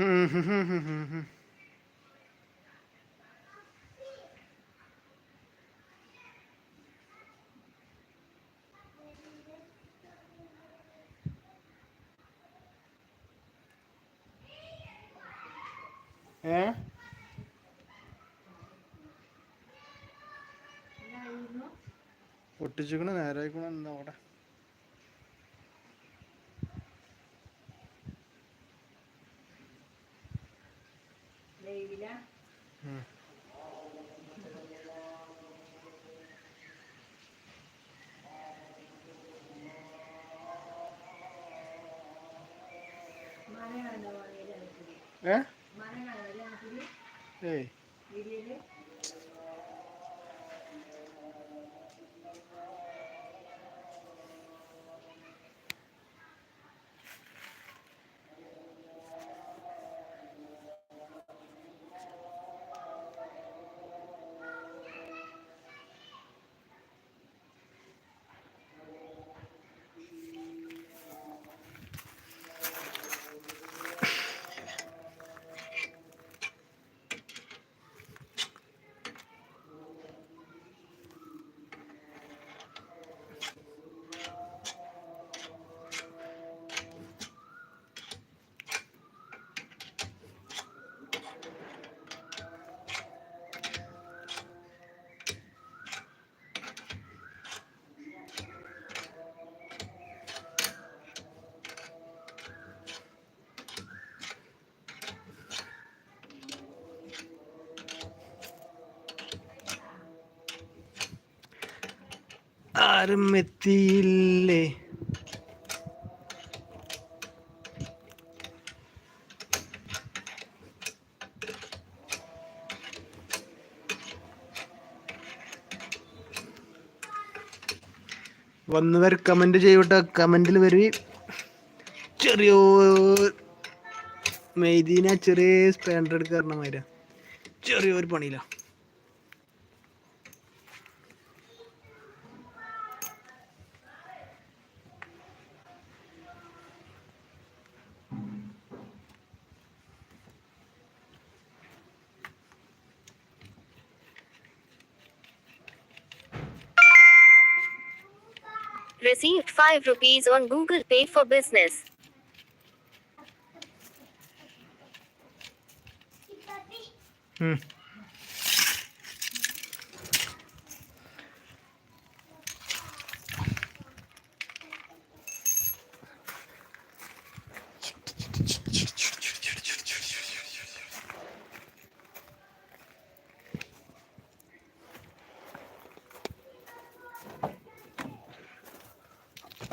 Mm-hmm. പൊട്ടിച്ചിക്കണ നേരായിക്കണ എന്താ അവിടെ? ആരും എത്തിയില്ലേ? വന്നവർ കമന്റ് ചെയ്യട്ടെ. കമന്റിൽ വരി. ചെറിയ മെയ്തീന ചെറിയ സ്പാൻഡർ കാരണമായിരുന്നു ചെറിയൊരു പണിയില്ല. 5 rupees on Google Pay for business. ഉം.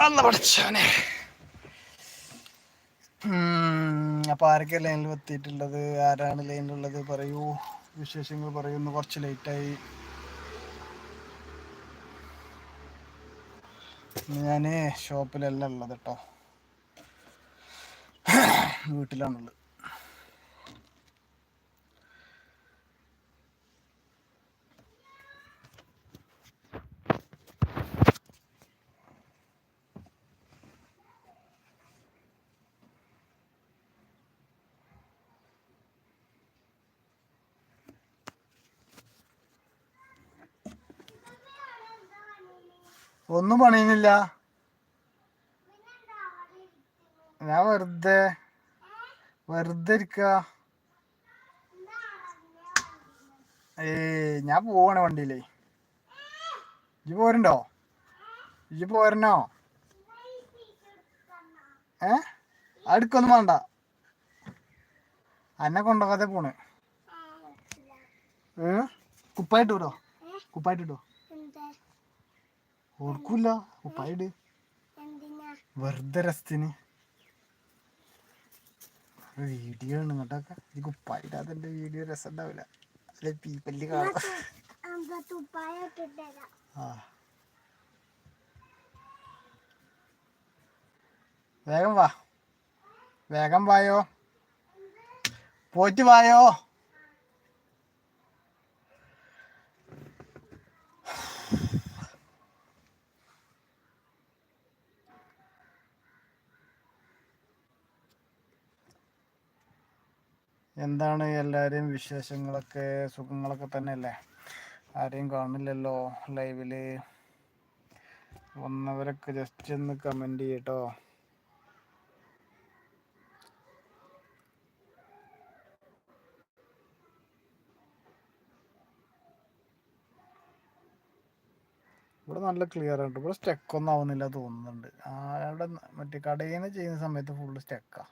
അല്ല പഠിച്ചവനെ അപ്പൊ ആരൊക്കെ ലൈനിൽ എത്തിയിട്ടുള്ളത്? ആരാണ് ലൈനിലുള്ളത് പറയൂ. വിശേഷങ്ങൾ പറയുന്നു കുറച്ച് ലേറ്റായി ഞാൻ ഷോപ്പിലല്ല ഉള്ളത് കേട്ടോ വീട്ടിലാണുള്ളത്. ഒന്നും പണിയുന്നില്ല. ഞാൻ വെറുതെ വെറുതെ ഇരിക്ക. ഏ ഞാൻ പോവാണ് വണ്ടിയിലേ. ഇജ്ജ് പോരണ്ടോ? ഇജ്ജ് പോരണോ? ഏ? അടുക്കൊന്നും വേണ്ട. എന്നെ കൊണ്ടുപോകാതെ പോണ്. കുപ്പായിട്ട് വിടോ. കുപ്പായിട്ട് ഇടോ. ഓർക്കൂല ഉപ്പായിട്. വെറുതെ രസത്തിന്. വീഡിയോ ആണ് ഇങ്ങോട്ടൊക്കെ. എനിക്ക് കുപ്പായിടാതെ എന്റെ വീഡിയോ രസം ഉണ്ടാവില്ല. അല്ലെ പീപ്പൽ കാണാം. ആ. വേഗം വാ. വേഗം വായോ. പോയിട്ട് വായോ. എന്താണ് എല്ലാവരെയും വിശേഷങ്ങളൊക്കെ സുഖങ്ങളൊക്കെ തന്നെയല്ലേ? ആരെയും കാണില്ലല്ലോ ലൈവിൽ വന്നവരൊക്കെ ജസ്റ്റ് ഒന്ന് കമന്റ് ചെയ്യട്ടോ. ഇവിടെ നല്ല ക്ലിയർ ആയിട്ട് ഇവിടെ സ്റ്റെക്കൊന്നും ആവുന്നില്ല തോന്നുന്നുണ്ട്. അവിടെ മറ്റേ കടയിൽ നിന്ന് ചെയ്യുന്ന സമയത്ത് ഫുള്ള് സ്റ്റക്കാ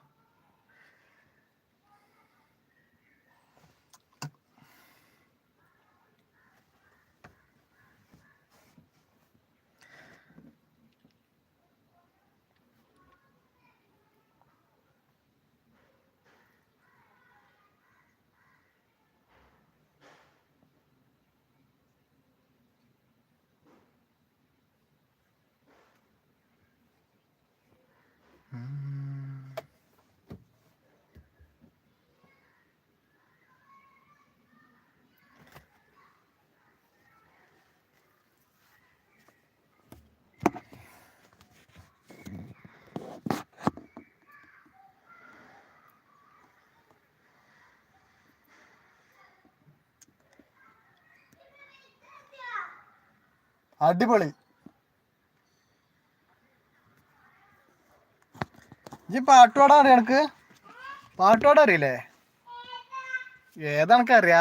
അടിപൊളി. ഈ പാട്ടുപാടാ അറിയാ എനക്ക് പാട്ടുപാടാ അറിയില്ലേ? ഏതാ എനക്ക് അറിയാ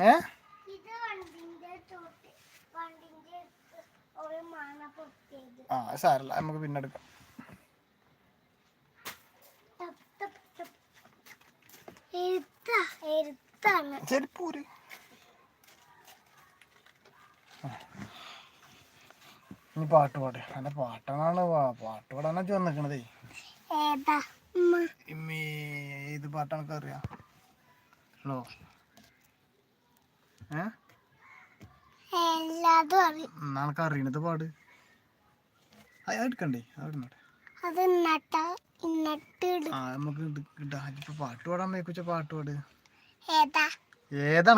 ഏ ആ സാരല്ല. നമുക്ക് പിന്നെ എടുക്കാം. ചെരുപ്പൂര് ഇനി പാട്ട് പാടി. അല്ല പാട്ടാണ് പാട്ട് പാടാനാ വന്നിക്കണതേ. ഏതാ? ഇമ്മേ ഏത് പാട്ടാണ് അറിയാം. ഹലോ നാളെ അറിയണത് പാട്. എടുക്കണ്ടേ? അത് നമുക്ക് ഇപ്പൊ പാട്ട് പാടാൻ മേക്കുച്ച പാട്ട് പാട്. ഏതാ? ഏതാ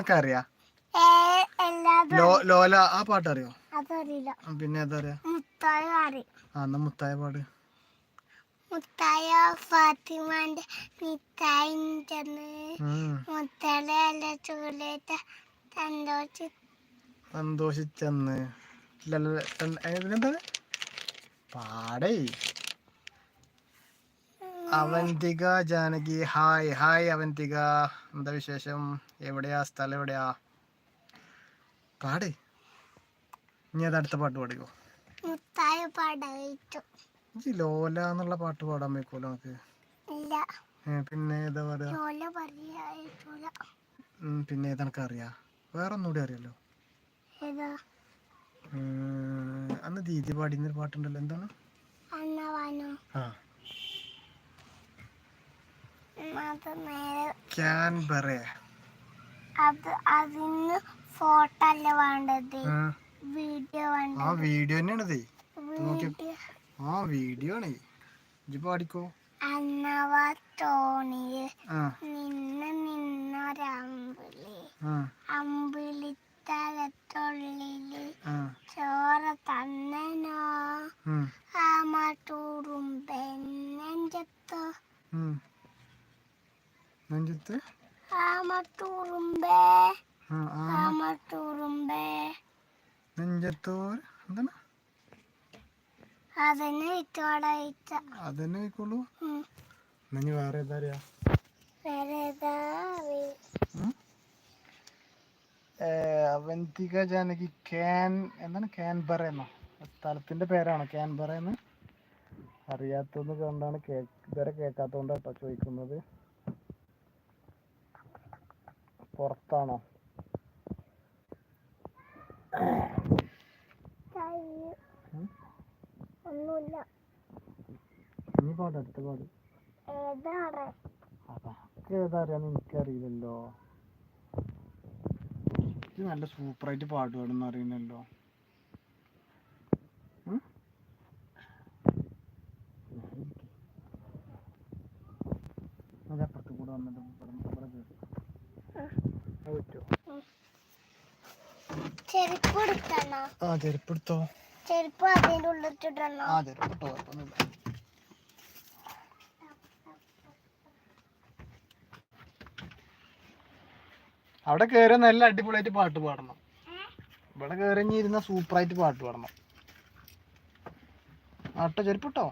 ലോല ആ പാട്ട് അറിയോ പിന്നെ ഏതാ അറിയാ മുത്തായ അറിയും ആ എന്നാ മുത്തായ പാട്. മുത്തായ ഫാത്തിമാന്റെ മിത്തായി ചെന്ന് ഉം. മുത്തല ചൂലേറ്റ സന്തോഷി സന്തോഷിച്ചെന്ന്. പാടേ. Avanthika Janaki hi hi Avanthika. എന്താ വിശേഷം? എവിടെയാ? സ്ഥലം എവിടെയാ? പാട്. ഇനി അത് അടുത്ത പാട്ട് പാടിക്കോ. ലോല എന്നുള്ള പാട്ട് പാടാൻ വെക്കൂല നമുക്ക് പിന്നെ ഏതാ പറയാ പിന്നെ ഏതെനക്ക് അറിയാ വേറെ ഒന്നുകൂടി അറിയാലോ അന്ന് ദീദി പാടിന്നൊരു പാട്ടുണ്ടല്ലോ. എന്താണ്? ആ. നേരെ ക്യാൻബറ അത് അതിന് ഫോട്ടോ അല്ല വേണ്ടത്? ആ, വീഡിയോ ആ വേണ്ടത്. വീഡിയോ തന്നെയാണതേ. നോക്കി. ആ വീഡിയോ ആണ്. ഇജ്ജ് പാടിക്കോ. അന്നവ തോണിയിൽ ആ. നിന്ന് നിന്നൊരമ്പിളി ആ. അമ്പിളിത്തലത്തുള്ളിൽ ആ. ചോര തന്നനോ? ആമട്ടൂറും പെണ്ണഞ്ചത്തോ. ഉം. നെഞ്ചത്ത്? ആ ആ ആമട്ടൂറുമ്പേ നെഞ്ചത്തോർ എന്താണ്? അതന്നെ വേറെ ഏതാ അറിയാ? അവന്തിക ജാനകി ക്യാൻ എന്താണ് ക്യാൻബറ എന്നോ? സ്ഥലത്തിന്റെ പേരാണ് ക്യാൻബറ എന്ന്? അറിയാത്തത് കൊണ്ടാണ് കേക്ക് ഇതുവരെ കേൾക്കാത്തതുകൊണ്ടാണ് കേട്ടോ ചോദിക്കുന്നത്. പുറത്താണോ? ഒന്നുമില്ല. നീ പാട് അടുത്ത പാട്. ഏതാണ്? അതാ അനക്ക് ഏതാ അറിയാന്ന് എനിക്കറിയില്ലല്ലോ. ഇത് നല്ല സൂപ്പറായിട്ട് പാട്ട് പാടുന്ന അറിയുന്നല്ലോ. ഉം? അത് അപ്പുറത്ത് കൂടെ വന്നിട്ട് ഇവിടെ ഇവിടെ കേറി. അത് പറ്റുമോ ചെരുപ്പ് എടുത്തോ ആ ചെരുപ്പ് അതിന്റെ ഉള്ളിട്ടിടണോ ആ ചെരുപ്പിട്ടോ കുഴപ്പമൊന്നുമില്ല. അവിടെ കയറി നല്ല അടിപൊളിയായിട്ട് പാട്ട് പാടണം. ഇവിടെ കയറി ഇരുന്ന സൂപ്പറായിട്ട് പാട്ട് പാടണം. ആട്ടോ ചെരുപ്പിട്ടോ?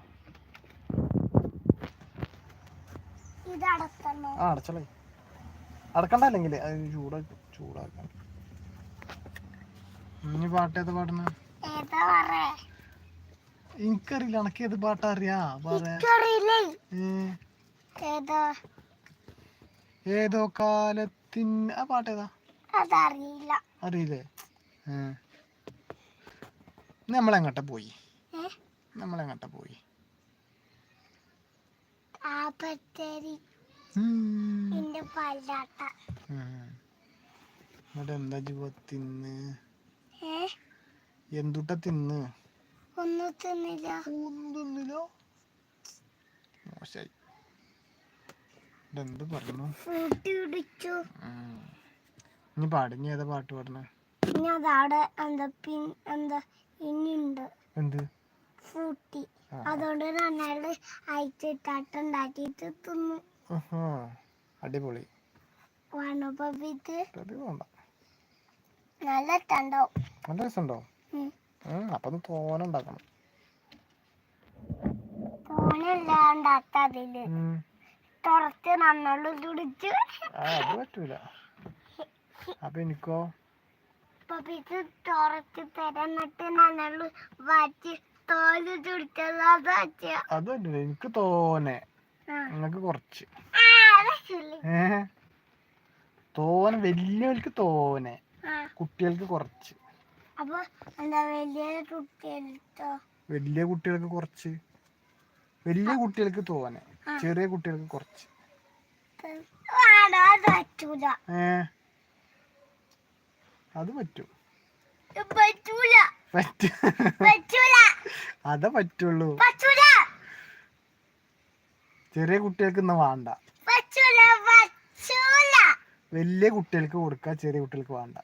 അടച്ചല്ലേ ആ അടച്ചളേ. അടക്കണ്ട അല്ലെങ്കിൽ അത് ചൂടാ ചൂടാക്കണം ഇനി പാട്ട് ഏതാ പറ എനിക്കറിയില്ല എനക്ക് ഏത് പാട്ടാ അറിയാ? ഏതാ? കാലത്തിൻ ആ പാട്ട് ഏതാ? അതറിയില്ല. അറിയില്ലേ? നമ്മളെങ്ങട്ട പോയി? നമ്മളെങ്ങട്ട പോയി. എന്നിട്ട് എന്താ ജീവ തിന്ന് ഏ എന്തുട്ട തിന്ന്? ഒന്നും തിന്നില്ല. ഒന്നും തിന്നില്ല? മോശായി. ഇതെന്ത് പറഞ്ഞു. ഇനി പാടിഞ്ഞ ഏതാ പാട്ട് പാടണേ ഇനി അതവിടെ എന്താ പിൻ എന്താ ഇനിയുണ്ട്. എന്ത്? ഫ്രൂട്ടി ആ. അതുകൊണ്ട് നന്നായിട്ട് തിന്നു. അടിപൊളി. വേണ്ട. നല്ല രസമുണ്ടാവും നല്ല രസമുണ്ടോ. അപ്പം തോന ഉണ്ടാക്കണം. തോനെല്ലാണ്ടാത്ത അതിൽ. നന്നോളൂ തുടിച്ചു അത് പറ്റൂല. അപ്പൊ എനിക്കോ? പപ്പിത്ത് തുറച്ച് തരന്നിട്ട് നന്നോളൂ വാച്ച് തോൽ തുടിച്ചത് അത് പറ്റൂല. എനിക്ക് തോനെ. നിങ്ങക്ക് കുറച്ച്. തോനെ വലിയവർക്ക് തോനെ. കുട്ടികൾക്ക് കുറച്ച്. വലിയ കുട്ടികൾക്ക് കുറച്ച്. വലിയ കുട്ടികൾക്ക് തോനെ. ചെറിയ കുട്ടികൾക്ക് കുറച്ച്. അത് പറ്റും. അതാ പറ്റുള്ളൂ. ചെറിയ കുട്ടികൾക്ക് ഇന്ന് വേണ്ട. വലിയ കുട്ടികൾക്ക് കൊടുക്കുക ചെറിയ കുട്ടികൾക്ക് വേണ്ട.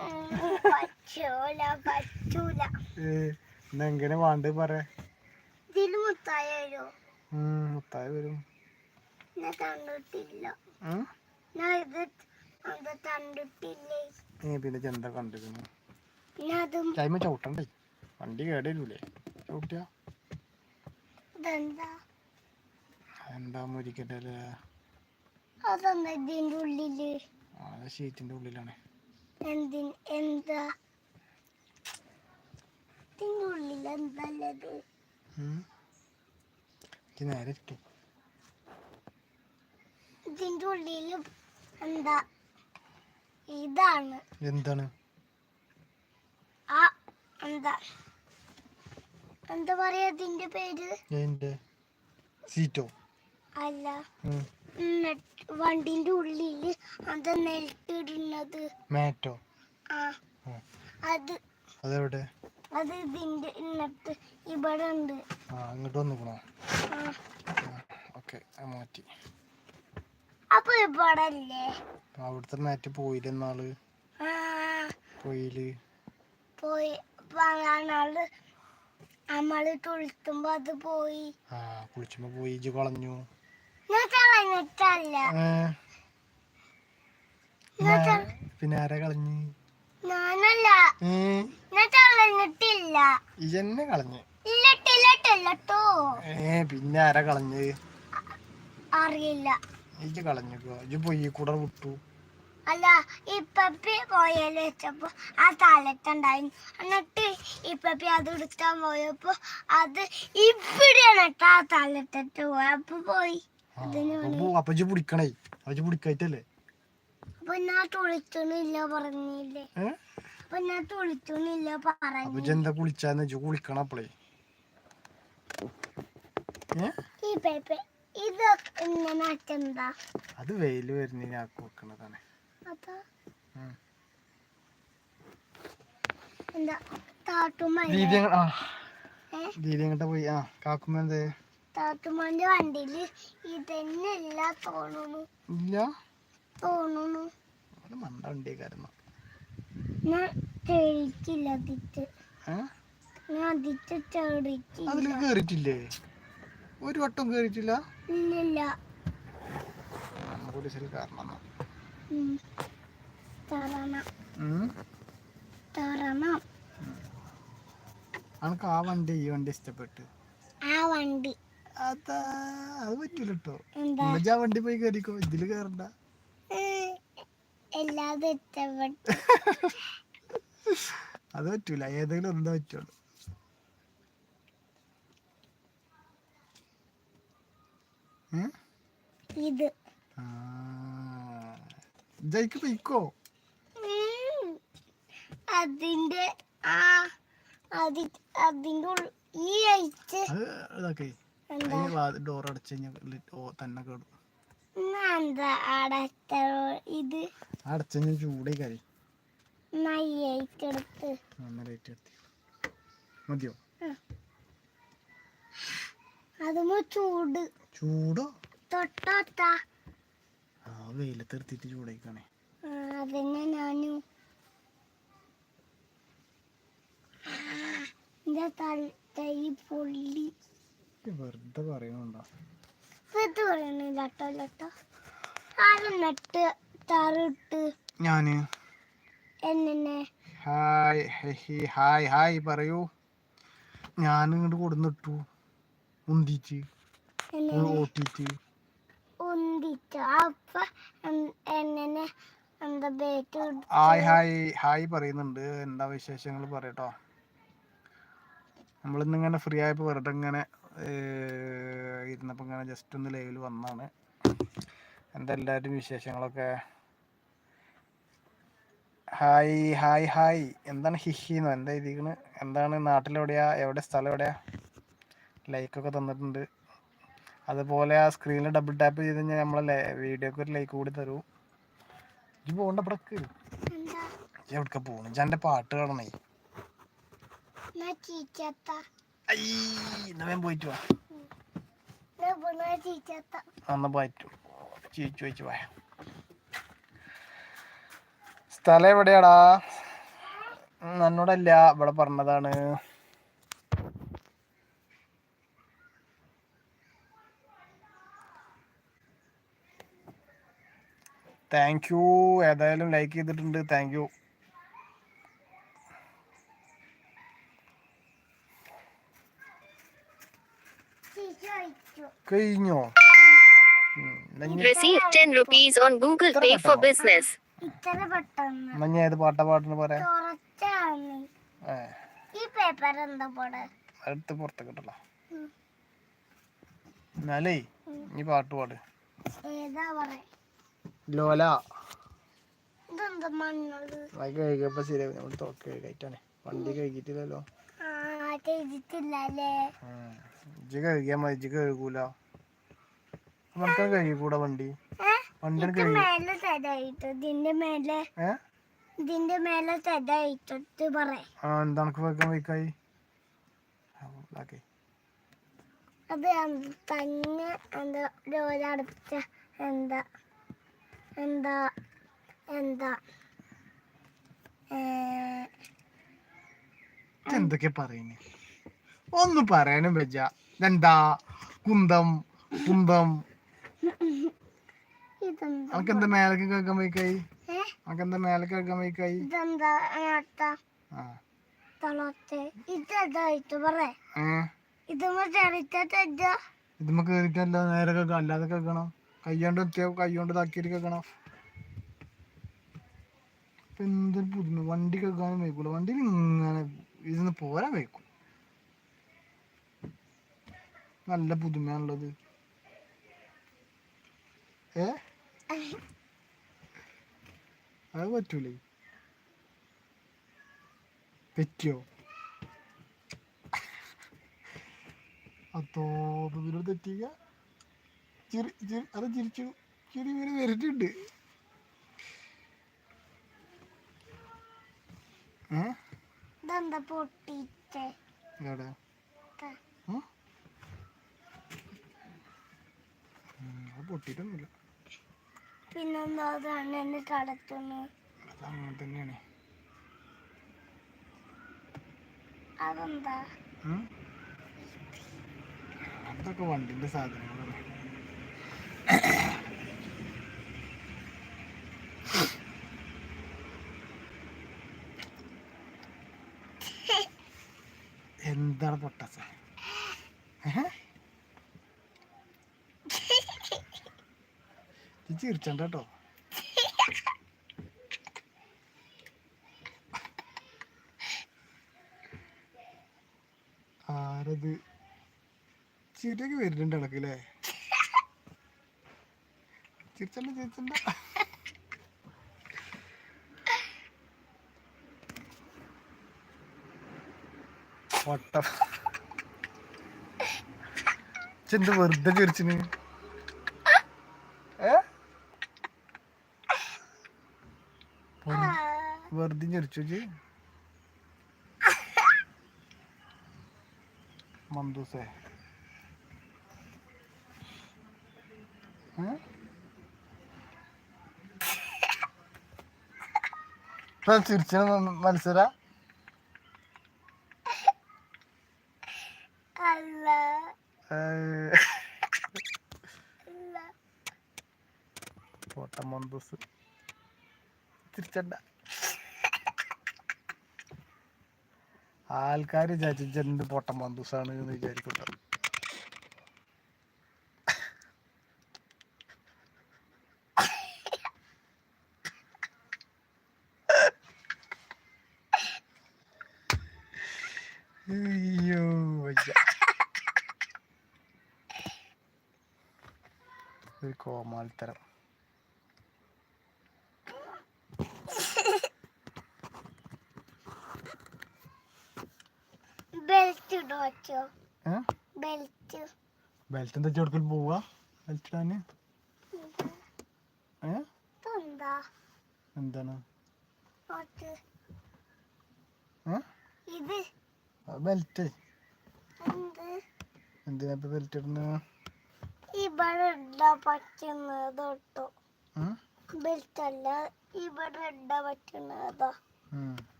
ഉം, പറ്റൂല പറ്റൂല. ഏ എന്നാ എങ്ങനെ വേണ്ടത് പറയാ? ഇതിൽ മുത്തായോ വരും. പിന്നെ ചെന്ത കണ്ടിരുന്നു? ടൈമ ചവിട്ടണ്ടേ? വണ്ടി കേടരൂലേ ചവിട്ടിയ? എന്താ മുരിക്കട്ടെ അത് ഷീറ്റിന്റെ ഉള്ളിലാണ്. എന്തി എന്താ? ഉള്ളിൽ എന്തല്ലത്? നേരെ ഇരിക്കും. ഇതിന്റെ ഉള്ളിൽ എന്താ? ഇതാണ്. എന്താണ്? ആ എന്താ? എന്താ പറയാ ഇതിന്റെ പേര്? സീറ്റോ? അല്ല. വണ്ടിന്റെ ഉള്ളിൽ അത് നെൽത്തിടുന്നത് മാറ്റോ? ആ. അത് അതെവിടെ? അത് ഇതിന്റെ ഇന്നത്തെ ഇവിടെ ഉണ്ട് ആ ഇങ്ങോട്ട് വന്നിക്കണോ. ഓക്കെ മാറ്റി. അപ്പൊ ഇവിടെ അല്ലേ അവിടുത്തെ മാറ്റ് പോയില്ല എന്നാൾ ആ. പോയിൽ? പോയി പറയാനാൾ നമ്മൾ കുളിക്കുമ്പോ അത് പോയി. ആ കുളിച്ചുമ്പോ പോയി ഇജ്ജ് കളഞ്ഞു. പിന്നെ ആരാ- കളഞ്ഞ്? ഞാനല്ല. ഞാൻ കളഞ്ഞിട്ടില്ല ഇജന്നെ കളഞ്ഞ്. ഇല്ലട്ടില്ലട്ടില്ലട്ടോ. ഏ പിന്നെ ആരാ കളഞ്ഞ്? അറിയില്ല. പോയി കൂടെ വിട്ടു. അല്ല ഇപ്പപ്പി പോയാൽ വെച്ചപ്പോ ആ തലത്തുണ്ടായിരുന്നു. എന്നിട്ട് ഇപ്പപ്പി അത് എടുക്കാൻ പോയപ്പോ അത് കേട്ടോ ആ തലത്തിട്ട് പോയി. പോയി. അപ്പൊ ഇജ്ജ് പിടിക്കണേ. അപ്പൊ ഇജ്ജ് പിടിക്കായിട്ടല്ലേ? അപ്പൊ ഞാൻ പറഞ്ഞില്ലേ? അപ്പൊ ഞാൻ അപ്പൊ പറഞ്ഞു ഇജ്ജ് എന്താ കുളിച്ചാന്ന് ഇജ്ജ് കുളിക്കണം അപ്പളേ. ഏ? ഈ പേപ്പ ഇത് ഇങ്ങനെ എന്താ? അത് വെയിൽ വരുന്നതിന് ആക്കി വെക്കണതാണ്. ദീദി? പോയി? ആ കാക്കുമ്പോ എന്തേ? താത്തുമാന്റെ വണ്ടിയിൽ ഇതന്നെ ഇല്ല തോന്നുന്നു. ഇല്ല? തോന്നുന്നു. അത് മണ്ട വണ്ടിയൊക്കെയായിരുന്നു ഞാൻ തെളിച്ചില്ല അതിച്ച് ഞാൻ അതിച്ച് തെളിച്ചില്ല അതിൽ കേറിയിട്ടില്ലേ? ഒരു വട്ടം കേറിയിട്ടില്ല? ഇല്ലില്ല. പോലീസിൽ കാരണം അനക്ക് ആ വണ്ടി ഈ വണ്ടി ഇഷ്ടപ്പെട്ട്? ആ വണ്ടി. അതാ അത് പറ്റൂല കേട്ടോ എന്താ ആ വണ്ടി പോയി കയറിക്കോ ഇതിൽ കേറണ്ട. ഉം. എല്ലാതും ഇഷ്ടപ്പെട്ടു. അത് പറ്റൂല. ഏതെങ്കിലും ഒന്നേ പറ്റുള്ളൂ? ഇത്. ആ. ജയിക്ക് പൊയ്ക്കോ. അതിന്റെ ആ അതിന്റെ ഈ അയച്ച് അതിന് ഡോർ അടച്ചു കഴിഞ്ഞാൽ തന്നെ കേടും. ഇത് അടച്ചു ചൂടേ കരി നയ്യായിട്ടെടുത്ത് നല്ല ലൈറ്റ് എത്തി മതിയോ? അതുമ്പോ ചൂട്. ചൂടോ? തൊട്ടോട്ട ആ വെയിലത്തെടുത്തിട്ട് ചൂടായിക്കാണേ അതന്നെ ഞാനും. എന്റെ തൈ പൊള്ളി? വെറുതെ പറയണുണ്ടോ? വെറുതെ പറയണില്ല കേട്ടോ കേട്ടോ ആരും നട്ട് തറിട്ട് ഞാൻ. എന്നെ ഹായ് ഹി ഹായ് ഹായ് പറയൂ. ഞാൻ ഇങ്ങോട്ട് കൊടുന്നിട്ടു ഉന്തിച്ച്. ഓട്ടിച്ച് ഉന്തിച്ചു. അപ്പൊ എൻ- എന്നെ എന്താ ബേറ്റ് ഹായ് ഹായ് ഹായ് പറയുന്നുണ്ട്. എന്താ വിശേഷങ്ങൾ പറയട്ടോ? നമ്മളിന്നിങ്ങനെ ഫ്രീ ആയപ്പോൾ വെറുതെ ഇങ്ങനെ ഇരുന്നപ്പോൾ ഇങ്ങനെ ജസ്റ്റ് ഒന്ന് ലൈവിൽ വന്നാണ്. എന്താ എല്ലാവരും വിശേഷങ്ങളൊക്കെ? ഹായ് ഹായ് ഹായ് എന്താണ് ഹിഹിന്നോ? എന്താ എഴുതിക്കണ്? എന്താണ് നാട്ടിലെവിടെയാ? എവിടെ? സ്ഥലം എവിടെയാ? ലൈക്കൊക്കെ തന്നിട്ടുണ്ട്. അതുപോലെ ആ സ്ക്രീനിൽ ഡബിൾ ടാപ്പ് ചെയ്ത് കഴിഞ്ഞാൽ നമ്മളെ വീഡിയോക്ക് ഒരു ലൈക്ക് കൂടി തരൂ. ഇത് പോകണ്ട പടക്ക് എവിടക്ക പോണു? എന്റെ പാട്ട് കാണണേ. ഐ എന്നാ വേഗം പോയിട്ട് വാ. അന്ന് പോയിട്ടു ചീച്ചു വെച്ച് പോയ. സ്ഥലം എവിടെയാടാ? എന്നോടല്ല ഇവിടെ പറഞ്ഞതാണ്. താങ്ക് യു ഏതായാലും ലൈക്ക് ചെയ്തിട്ടുണ്ട്. താങ്ക് യു ചീച്ച കഴിച്ചു കഴിഞ്ഞോ? Receive 10 rupees on Google Pay for business. ഇത്ര പെട്ടെന്ന്. എന്നാ ഞാൻ ഏത് പാട്ട പാട്ടിന് പറയാം? കുറച്ചാണ് ഏ. ഈ പേപ്പർ എന്താ പോടെ? അടുത്ത് പുറത്തേക്ക് കിട്ടല ഉം. എന്നാലേ ഈ പാട്ട് പാട്. ഏതാ പറയാ ലോല. ഇതെന്താ മണ്ണുള്ളത്? അത് കഴുകിയപ്പോ ശരിയാവും നമ്മൾ തോക്ക് കഴുകായിട്ടാണ് വണ്ടി കഴുകിയിട്ടില്ലല്ലോ. ആ ചെയ്തിട്ടില്ലല്ലേ ഉം. ഇജ്ജ് കഴുകിയാ മതി ഇജ്ജ് കഴുകൂല നമുക്ക് കഴുകിക്കൂടാ വണ്ടി? വെക്കാൻ അത് തന്നെ എന്താ ഒരടുത്ത എന്താ എന്താ എന്താ എന്തൊക്കെ പറയുന്നേ? ഒന്നും പറയാനും വെച്ച എന്താ കുന്തം കുന്തം. ഇതെന്താ? മേലക്ക് കേൾക്കാൻ പോയിക്കായി ഏ? മേലക്ക് കേൾക്കാൻ പോയിക്കായി ഇതുമ്മ കേറിട്ടല്ല നേരെ കേൾക്കണം അല്ലാതെ കേൾക്കണം. കൈകൊണ്ട് എത്തിയ കയ്യോണ്ട് ഇതാക്കിയിട്ട് കേൾക്കണം. ഇപ്പൊ എന്തൊരു പുതുമ. വണ്ടി കേൾക്കാനും വയ്ക്കൂല. വണ്ടി ഇങ്ങനെ ഇതിന്ന് പോരാൻ വയ്ക്കും. നല്ല പുതുമയാണുള്ളത്. ഏ? അത് പറ്റൂലേ? പറ്റിയോ? അതോ ഇതിനോട് തെറ്റിയ ചിരി ചിരി അത് ചിരിച്ചു ചിരി ഇങ്ങനെ വരട്ടുണ്ട് ഏ? പൊട്ടിച്ചേ? എവിടെ ഉം? ഉം, അത് പൊട്ടിയിട്ടൊന്നുമില്ല. പിന്നെന്താ അതാണ് എന്നെ കടത്തുന്നു അത് അങ്ങനെ തന്നെയാണ്. അതെന്താ? ഉം? അതൊക്കെ വണ്ടിന്റെ സാധനങ്ങളാണ്. എന്താണ് പൊട്ടാസ ചിരിച്ചണ്ട കേട്ടോ ആരത്? ചിരിയൊക്കെ വരുന്നുണ്ട് ഇടക്കല്ലേ ചിരിച്ചണ്ട ചിരിച്ചണ്ട. ചെന്ത് വെറുതെ ചിരിച്ചിന് ഏ പൊന്ന്. വെറുതെ ഞെരിച്ചു മന്ദൂസേ. ചിരിച്ച മത്സര? പോട്ട മന്ദൂസ്. ചിരിച്ചണ്ട. ആൾക്കാർ വിചാരിച്ചു എന്ത് പൊട്ട മന്ദൂസാണ് എന്ന് വിചാരിക്കട്ടോ അയ്യോ വയ്യ ഒരു കോമാളിത്തരം ബെൽറ്റ്. എന്താ ചെടുക്കൽ പോവാ? ബെൽറ്റ് ഇടാന്? എന്താണ്? ബെൽറ്റ്. എന്ത്? എന്തിനാ ബെൽറ്റ് ഇടുന്നത് ഇവിടെ ഇടാൻ പറ്റുന്നത് കേട്ടോ ഉം? ബെൽറ്റ് അല്ല ഇവിടെ ഇടാ പറ്റുന്നതാ?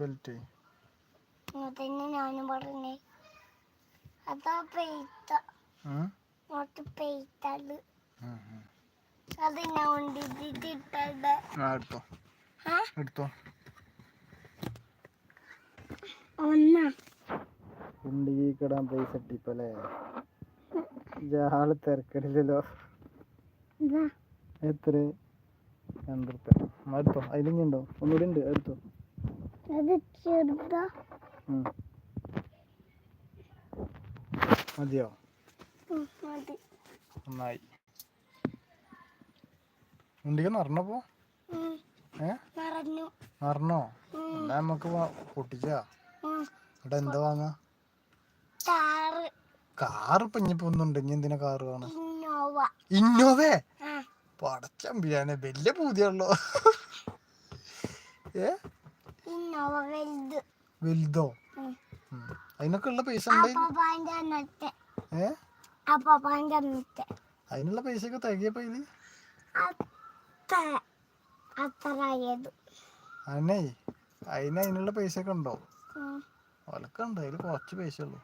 ബെൽറ്റ്? അതന്നെ ഞാനും പറഞ്ഞേ. അതാ പെയ്ത്ത. അത് ഞാൻ എടുത്തോ. എടുത്തോ. ഒന്നാ. ഉണ്ടിക്കിടാൻ പൈസ ഇട്ടിപ്പല്ലേ? ഇയാൾ തിരക്കടില്ലല്ലോ. എത്ര? രണ്ടു റുപ്യ. ആ, എടുത്തോ. അതിലിങ്ങുണ്ടോ ഒന്നുകൂടി ഉണ്ട്. എടുത്തോ. അത് ചെറുതാ. ഉം. മതിയോ? നന്നായി. ഉണ്ടിക്ക് നിറഞ്ഞപ്പോ നിറഞ്ഞു. എന്നാ നമുക്ക് പൊട്ടിച്ചാ. ഇവിടെ എന്താ വാങ്ങാ? കാറ്. ഇപ്പൊ ഇനിയിപ്പോ ഒന്നുണ്ട്. ഇനി എന്തിനാ കാറ് വേണം ഇന്നോവ. ഇന്നോവേ? പടച്ചം ബിരിയാണി. വലിയ പൂതിയുള്ളോ ഏ? ഇന്നോവ വലുത്. വലുതോ. അതിനൊക്കെ ഉള്ള പൈസ അതിനുള്ള പൈസ ഒക്കെ തികയപ്പോ ഇത്? അത്രയത് അതിനെ അതിന് അതിനുള്ള പൈസ ഒക്കെ ഉണ്ടോ. ഒലക്കുണ്ട് അതിൽ കുറച്ച് പൈസ ഉള്ളൂ.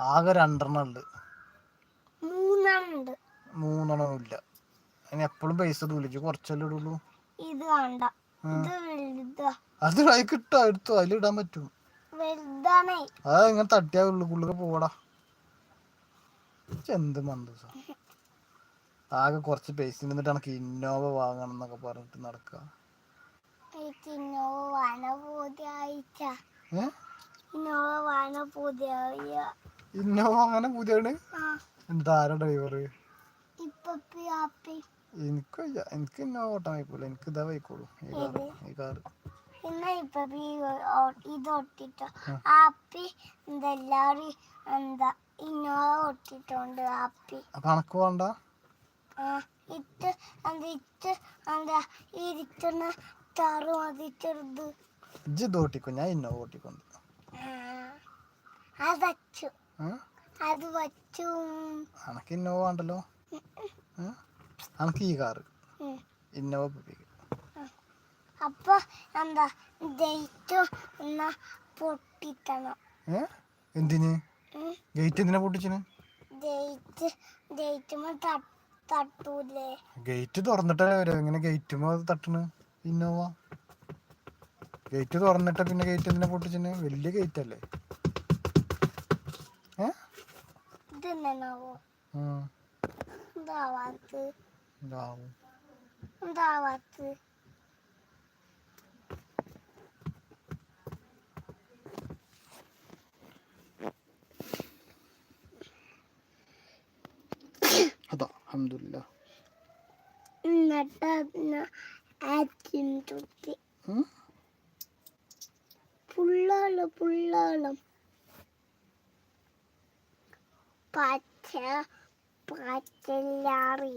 ആകെ രണ്ടെണ്ണം ഉണ്ട്. മൂന്നെണ്ണം ഇല്ല. അതിന് എപ്പോഴും പൈസ തൂലിച്ച് കുറച്ചല്ലേ ഇടുള്ളൂ. ഇത് വേണ്ട. ഇത് വലുതാ. അത് കിട്ടോ? എടുത്തോ? അതിലിടാൻ പറ്റും? വലുതാണേ. അത് ഇങ്ങനെ തട്ടിയാ ഉള്ളിക്കുള്ളിൽ പോടാ എന്ത് മന്ദസ. ആകെ കുറച്ച് പൈസ എന്നിട്ട് എനിക്ക് ഇന്നോവ വാങ്ങണം എന്നൊക്കെ പറഞ്ഞിട്ട് നടക്കുക ഇന്നോവ അങ്ങനെ പുതിയാണ്? എന്താ? ഡ്രൈവർ ഇപ്പൊ എനിക്ക് വയ്യ. എനിക്ക് ഇന്നോവ ഓട്ടം എനിക്ക് ഇതാ വൈക്കോളൂ ഈ കാറ്. ഈ കാറ്. പിന്നെ ഇപ്പൊ ഇത് ഒട്ടിട്ടോ ആപ്പി എന്തെല്ലാരും എന്താ ഇന്നോവ ഒട്ടിട്ടോണ്ട് ആപ്പി. അപ്പൊ അനക്ക് വേണ്ട? ആ, ഇത് എന്താ ഇത് എന്താ ഇരിക്കുന്ന താറു മതി ചെറുത് ഇത് ഓട്ടിക്കോ. ഞാൻ ഇന്നോവ ഓട്ടിക്കൊണ്ട്. ആ, അത് വച്ചു. അത് വച്ചു. അനക്ക് ഇന്നോവ വേണ്ടല്ലോ? ഏ? അനക്ക് ഈ കാറ്. ഇന്നോവ പിപ്പിക്ക് അപ്പൊ എന്താ ഡേറ്റ് പൊട്ടിക്കണം എന്തിന്. ഗേറ്റ് എന്തിനാ പൊട്ടിച്ചിന് ഡേറ്റ് ഡേറ്റുമ്പോ തട്ടൂലേ. ഗേറ്റ് തുറന്നിട്ടല്ലേ വരും എങ്ങനെ ഗേറ്റുമ്പോ തട്ടണ്? ഇന്നോവ. ഗേറ്റ് തുറന്നിട്ട് പിന്നെ ഗേറ്റ് എന്തിനാ പൊട്ടിച്ചിന് വലിയ ഗേറ്റ് അല്ലേ? ഏ? ഇത് എന്നാവോ Dawa. Dała ty. هذا الحمد لله نضبنا عاتم تبتي புல்லாலம் புல்லாலம் பச்சை பச்சை lorry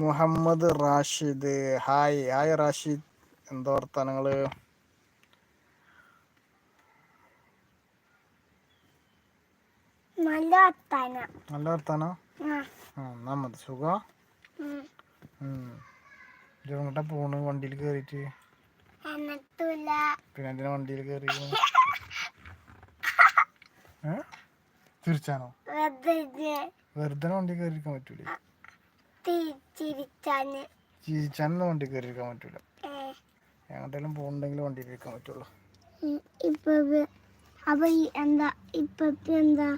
Muhammad Rashid. Hi. Hi Rashid. എന്താ വർത്താനങ്ങൾ? നല്ല വർത്താന. എന്നാ മതി. സുഖ. ഇങ്ങോട്ടാ പോണ്? വണ്ടിയിൽ കേറിട്ട്? പിന്നെ എന്തിനാ വണ്ടിയിൽ കേറി? തിരിച്ചാണോ? വെറുതെ വണ്ടി കയറിയിരിക്കാൻ പറ്റൂലേ? തിരിച്ചാന് ചിരിച്ചാനൊന്നും വണ്ടി കയറിയിരിക്കാൻ പറ്റൂല. ഏ, എങ്ങോട്ടെങ്കിലും പോകണ്ടെങ്കിൽ വണ്ടി ഇരിക്കാൻ പറ്റുള്ളൂ ഇപ്പൊ അപ്പൊ എന്താ ഇപ്പൊ എന്താ?